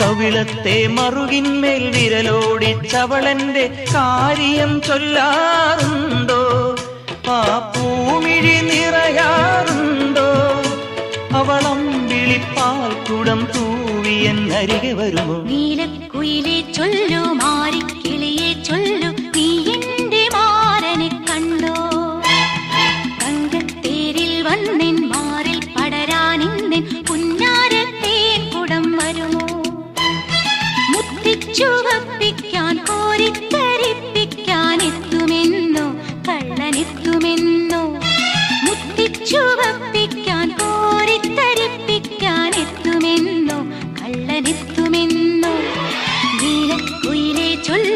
കവിളത്തെ മറുകിന്മേൽ വിരലോടിച്ചവളെന്റെ കാര്യം ചൊല്ലാറുണ്ടോ? ആ പൂമിഴി നിറയാറുണ്ടോ? അവളം വിളിപ്പാൽ കുടം തൂവിയൻ അരികെ വരുമോ? നീലക്കുയിലെ ചൊല്ലു മാറിക്കിളിയെ ചൊല്ലു നീ മാരനെ കണ്ടോ? തങ്കത്തേരിൽ വന്നെൻ കത്തിച്ചുവപ്പിക്കാൻ കോരിത്തരിപ്പിക്കാൻ എത്തുമെന്നു കള്ളനെത്തുമെന്നു. മുത്തിച്ചുവപ്പിക്കാൻ കോരിത്തരിപ്പിക്കാൻ എത്തുമെന്നു കള്ളനെത്തുമെന്നു. നീലക്കുയിലെ ചൊല്ല